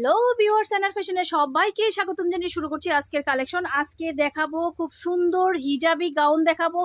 Hello viewers and ফ্যাশনে সবাইকে স্বাগতম জানিয়ে শুরু করছি আজকের কালেকশন আজকে দেখাবো খুব সুন্দর হিজাবি গাউন দেখাবো।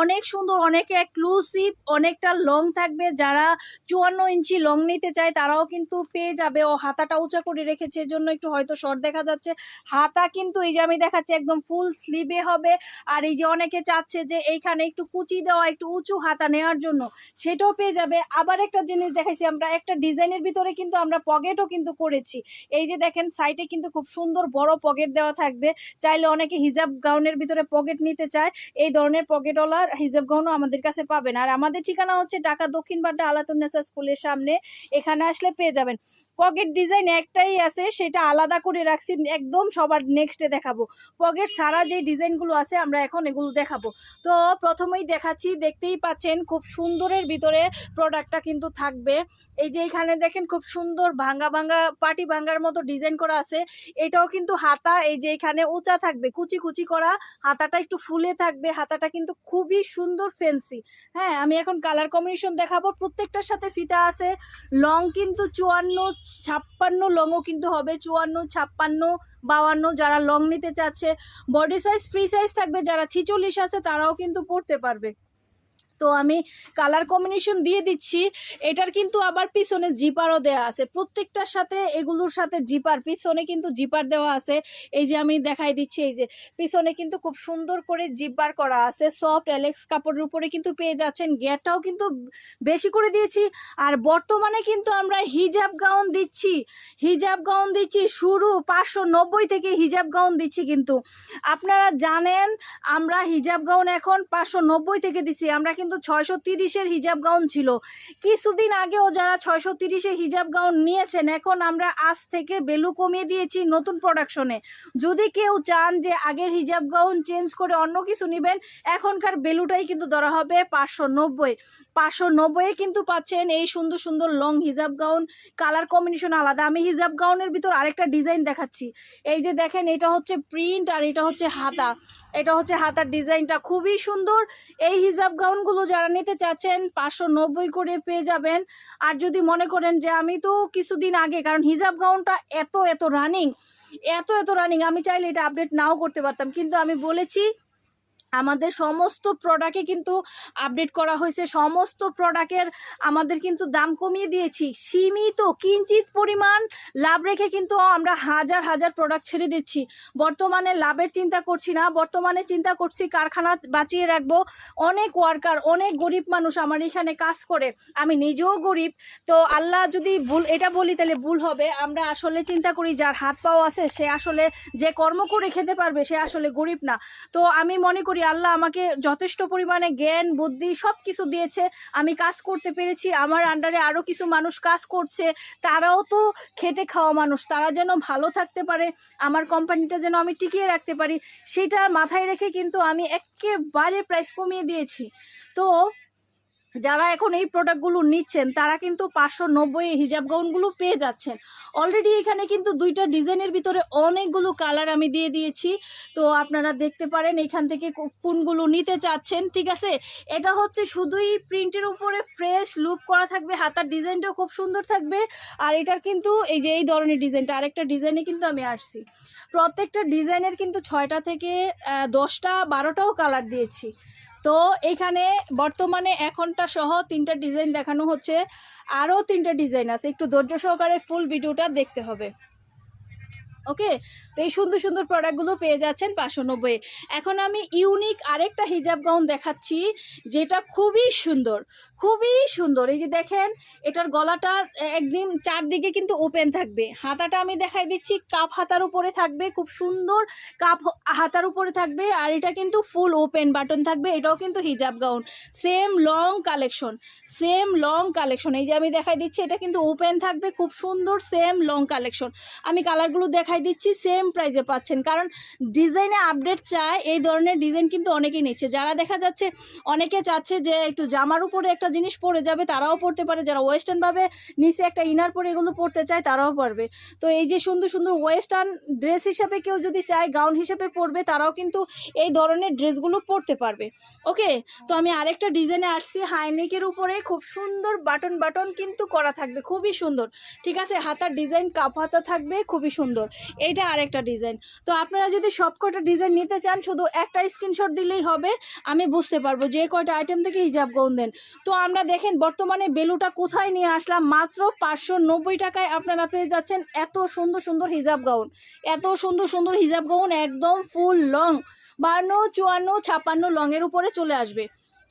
অনেক সুন্দর, অনেক এক্সক্লুসিভ অনেকটা লং থাকবে। যারা চুয়ান্ন ইঞ্চি লং নিতে চায়, তারাও কিন্তু পেয়ে যাবে। ও হাতাটা উঁচা করে রেখেছে এর জন্য একটু হয়তো শর্ট দেখা যাচ্ছে। হাতা কিন্তু এই যে আমি দেখাচ্ছি, একদম ফুল স্লিভে হবে। আর এই যে অনেকে চাচ্ছে যে এইখানে একটু কুচি দেওয়া, একটু উঁচু হাতা নেওয়ার জন্য, সেটাও পেয়ে যাবে। আবার একটা জিনিস দেখাইছি, আমরা একটা ডিজাইনের ভিতরে কিন্তু আমরা পকেটও কিন্তু করেছি। এই যে দেখেন সাইডে কিন্তু খুব সুন্দর বড় পকেট দেওয়া থাকবে। চাইলে অনেকে হিজাব গাউনের ভিতরে পকেট নিতে চায়। এই ধরনের পকেটওয়ালার হিজাব গাউনও আমাদের কাছে পাবেন। আর আমাদের ঠিকানা হচ্ছে ঢাকা দক্ষিণ বাড্ডা আলাতুন্নেসা স্কুলের সামনে। এখানে আসলে পেয়ে যাবেন। পকেট ডিজাইন একটাই আছে, সেটা আলাদা করে রাখছি, একদম সবার নেক্সটে দেখাবো। পকেট সারা যে ডিজাইনগুলো আছে, আমরা এখন এগুলো দেখাবো। তো প্রথমেই দেখাচ্ছি, দেখতেই পাচ্ছেন খুব সুন্দরের ভিতরে প্রোডাক্টটা কিন্তু থাকবে। এই যে এখানে দেখেন খুব সুন্দর ভাঙ্গা ভাঙ্গা, পাটি ভাঙ্গার মতো ডিজাইন করা আছে। এটাও কিন্তু হাতা, এই যে এখানে উঁচা থাকবে, কুচি কুচি করা, হাতাটা একটু ফুলে থাকবে, হাতাটা কিন্তু খুবই সুন্দর ফেন্সি হ্যাঁ আমি এখন কালার কম্বিনেশন দেখাবো, প্রত্যেকটার সাথে ফিতা আছে লং কিন্তু চুয়ান্ন ছাপ্পান্ন লংও কিন্তু হবে, চুয়ান্ন, ছাপ্পান্ন বাউান্ন যারা লং নিতে চাচ্ছে। বডি সাইজ ফ্রি সাইজ থাকবে, যারা ছিচল্লিশ আছে তারাও কিন্তু পড়তে পারবে। তো আমি কালার কম্বিনেশন দিয়ে দিচ্ছি। এটার কিন্তু আবার পিছনে জিপারও দেওয়া আছে। প্রত্যেকটার সাথে, এগুলোর সাথে জিপার পিছনে কিন্তু জিপার দেওয়া আছে। এই যে আমি দেখাই দিচ্ছি, এই যে পিছনে কিন্তু খুব সুন্দর করে জিপার করা আছে। সফট অ্যালেক্স কাপড়ের উপরে কিন্তু পেয়ে যাচ্ছেন। গেটটাও কিন্তু বেশি করে দিয়েছি। আর বর্তমানে কিন্তু আমরা হিজাব গাউন দিচ্ছি। হিজাব গাউন দিচ্ছি শুরু পাঁচশো নব্বই থেকে হিজাব গাউন দিচ্ছি কিন্তু। আপনারা জানেন, আমরা হিজাব গাউন এখন পাঁচশো নব্বই থেকে দিচ্ছি আমরা কিন্তু ছয়শো তিরিশের হিজাব গাউন ছিল। কিছুদিন আগেও যারা ছয়শো তিরিশে হিজাব গাউন নিয়েছেন, এখন আমরা আজ থেকে বেলু কমিয়ে দিয়েছি নতুন প্রোডাকশনে যদি কেউ চান যে আগের হিজাব গাউন চেঞ্জ করে অন্য কিছু নেবেন, এখনকার বেলুটাই কিন্তু ধরা হবে পাঁচশো নব্বই। পাঁচশো নব্বইয়ে কিন্তু পাচ্ছেন এই সুন্দর সুন্দর লং হিজাব গাউন কালার কম্বিনেশন আলাদা। আমি হিজাব গাউনের ভিতর আরেকটা ডিজাইন দেখাচ্ছি। এই যে দেখেন, এটা হচ্ছে প্রিন্ট আর এটা হচ্ছে হাতা। এটা হচ্ছে হাতার ডিজাইনটা খুবই সুন্দর। এই হিজাব গাউনগুলো যারা নিতে চাচ্ছেন, পাঁচশো নব্বই করে পেয়ে যাবেন। আর যদি মনে করেন যে আমি তো কিছুদিন আগে, কারণ হিজাব গাউনটা এত এত রানিং এত এত রানিং আমি চাইলে এটা আপডেট নাও করতে পারতাম। কিন্তু আমি বলেছি আমাদের সমস্ত প্রোডাক্টে কিন্তু আপডেট করা হয়েছে। সমস্ত প্রোডাক্টের আমাদের কিন্তু দাম কমিয়ে দিয়েছি। সীমিত, কিঞ্চিত পরিমাণ লাভ রেখে কিন্তু আমরা হাজার হাজার প্রোডাক্ট ছেড়ে দিচ্ছি। বর্তমানে লাভের চিন্তা করছি না। বর্তমানে চিন্তা করছি কারখানা বাঁচিয়ে রাখব। অনেক ওয়ার্কার অনেক গরিব মানুষ আমার এখানে কাজ করে। আমি নিজেও গরিব। তো আল্লাহ যদি ভুল, এটা বলি তাহলে ভুল হবে। আমরা আসলে চিন্তা করি যার হাত পাও আছে, সে আসলে যে কর্ম করে খেতে পারবে, সে আসলে গরিব না। তো আমি মনে করি আল্লাহ আমাকে যথেষ্ট পরিমাণে জ্ঞান, বুদ্ধি সব কিছু দিয়েছে। আমি কাজ করতে পেরেছি, আমার আন্ডারে আরও কিছু মানুষ কাজ করছে। তারাও তো খেটে খাওয়া মানুষ, তারা যেন ভালো থাকতে পারে, আমার কোম্পানিটা যেন আমি টিকিয়ে রাখতে পারি, সেটা মাথায় রেখে কিন্তু আমি একেবারে প্রাইস কমিয়ে দিয়েছি। তো যারা এখন এই প্রোডাক্টগুলো নিচ্ছেন, তারা কিন্তু পাঁচশো নব্বই হিজাব গাউনগুলো পেয়ে যাচ্ছেন। অলরেডি এখানে কিন্তু দুইটা ডিজাইনের ভিতরে অনেকগুলো কালার আমি দিয়ে দিয়েছি। তো আপনারা দেখতে পারেন এখান থেকে কোনগুলো নিতে চাচ্ছেন, ঠিক আছে? এটা হচ্ছে শুধুই প্রিন্টের উপরে ফ্রেশ লুক করা থাকবে, হাতার ডিজাইনটাও খুব সুন্দর থাকবে। আর এটার কিন্তু এই যে এই ধরনের ডিজাইনটা আরেকটা ডিজাইনে কিন্তু আমি আসছি। প্রত্যেকটা ডিজাইনের কিন্তু ছয়টা থেকে দশটা, বারোটাও কালার দিয়েছি। তো এখানে বর্তমানে এখনটা সহ তিনটা ডিজাইন দেখানো হচ্ছে। আরও তিনটা ডিজাইন আছে। একটু ধৈর্য সহকারে ফুল ভিডিওটা দেখতে হবে। ওকে? তো এই সুন্দর সুন্দর প্রোডাক্টগুলো পেয়ে যাচ্ছেন পাঁচশো নব্বই। এখন আমি ইউনিক আরেকটা হিজাব গাউন দেখাচ্ছি, যেটা খুবই সুন্দর খুবই সুন্দর। এই যে দেখেন, এটার গলাটা একদিন চারদিকে কিন্তু ওপেন থাকবে। হাতাটা আমি দেখাই দিচ্ছি কাপ হাতার উপরে থাকবে, খুব সুন্দর কাপ হাতার উপরে থাকবে, আর এটা কিন্তু ফুল ওপেন বাটন থাকবে, এটাও কিন্তু হিজাব gown same long collection same long collection এই যে আমি দেখাই দিচ্ছি, এটা কিন্তু ওপেন থাকবে, খুব সুন্দর সেম লং কালেকশন আমি কালারগুলো দেখাই দেখাই দিচ্ছি সেম প্রাইজে পাচ্ছেন। কারণ ডিজাইনে আপডেট চায়, এই ধরনের ডিজাইন কিন্তু অনেকেই নিচ্ছে। যারা দেখা যাচ্ছে, অনেকে চাচ্ছে যে একটু জামার উপরে একটা জিনিস পরে যাবে, তারাও পড়তে পারে। যারা ওয়েস্টার্নভাবে নিচে একটা ইনার পরে এগুলো পড়তে চায়, তারাও পারবে। তো এই যে সুন্দর সুন্দর ওয়েস্টার্ন ড্রেস হিসাবে কেউ যদি চায় গাউন হিসাবে পরবে, তারাও কিন্তু এই ধরনের ড্রেসগুলো পরতে পারবে। ওকে? তো আমি আরেকটা ডিজাইনে আসছি হাইনেকের উপরে। খুব সুন্দর বাটন বাটন কিন্তু করা থাকবে, খুবই সুন্দর। ঠিক আছে? হাতার ডিজাইন কাপ হাতা থাকবে, খুবই সুন্দর। এইটা আরেকটা ডিজাইন তো আপনারা যদি সব কটা ডিজাইন নিতে চান, শুধু একটা স্ক্রিনশট দিলেই হবে, আমি বুঝতে পারব যে কয়টা আইটেম থেকে হিজাব গাউন দেন। তো আমরা দেখেন, বর্তমানে বেলুটা কোথায় নিয়ে আসলাম? মাত্র পাঁচশো নব্বই টাকায় আপনারা পেয়ে যাচ্ছেন এত সুন্দর সুন্দর হিজাব গাউন এত সুন্দর সুন্দর হিজাব গাউন একদম ফুল লং বান্ন চুয়ান্ন ছাপান্ন লংয়ের উপরে চলে আসবে।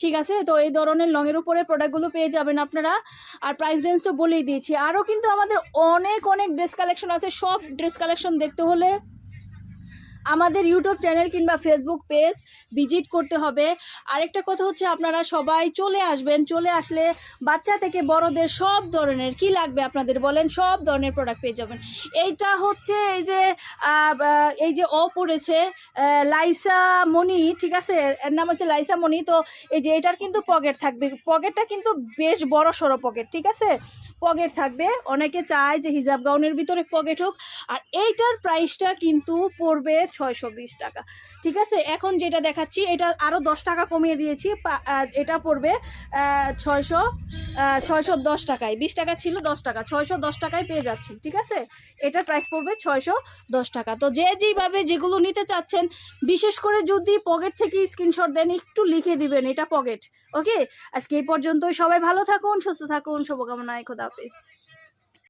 ঠিক আছে? তো এই ধরনের লংয়ের উপরে প্রোডাক্টগুলো পেয়ে যাবেন আপনারা। আর প্রাইস রেঞ্জ তো বলেই দিয়েছি। আরও কিন্তু আমাদের অনেক অনেক ড্রেস কালেকশন আছে। সব ড্রেস কালেকশন দেখতে হলে আমাদের ইউটিউব চ্যানেল কিংবা ফেসবুক পেজ ভিজিট করতে হবে। আরেকটা কথা হচ্ছে, আপনারা সবাই চলে আসবেন, চলে আসলে বাচ্চা থেকে বড়দের সব ধরনের কি লাগবে আপনাদের বলেন? সব ধরনের প্রোডাক্ট পেয়ে যাবেন। এইটা হচ্ছে এই যে এই যে অ পড়েছে লাইসা মনি ঠিক আছে? এর নাম হচ্ছে লাইসা মনি তো এই যে এটার কিন্তু পকেট থাকবে। পকেটটা কিন্তু বেশ বড় সড়ো পকেট ঠিক আছে? পকেট থাকবে। অনেকে চায় যে হিজাব গাউনের ভিতরে পকেট হোক। আর এইটার প্রাইসটা কিন্তু পড়বে ছয়শো বিশ টাকা। ঠিক আছে? এখন যেটা দেখাচ্ছি, এটা আরও দশ টাকা কমিয়ে দিয়েছি। এটা পড়বে ছয়শো ছয়শো দশ টাকায়। বিশ টাকা ছিল দশ টাকা, ছয়শো দশ টাকায় পেয়ে যাচ্ছি। ঠিক আছে? এটার প্রাইস পড়বে ছয়শো দশ টাকা। তো যে যেইভাবে যেগুলো নিতে চাচ্ছেন, বিশেষ করে যদি পকেট থেকে স্ক্রিনশট দেন, একটু লিখে দিবেন, এটা পকেট ওকে আজকে এই পর্যন্তই। সবাই ভালো থাকুন, সুস্থ থাকুন। শুভকামনায়। খোদা হাফিজ।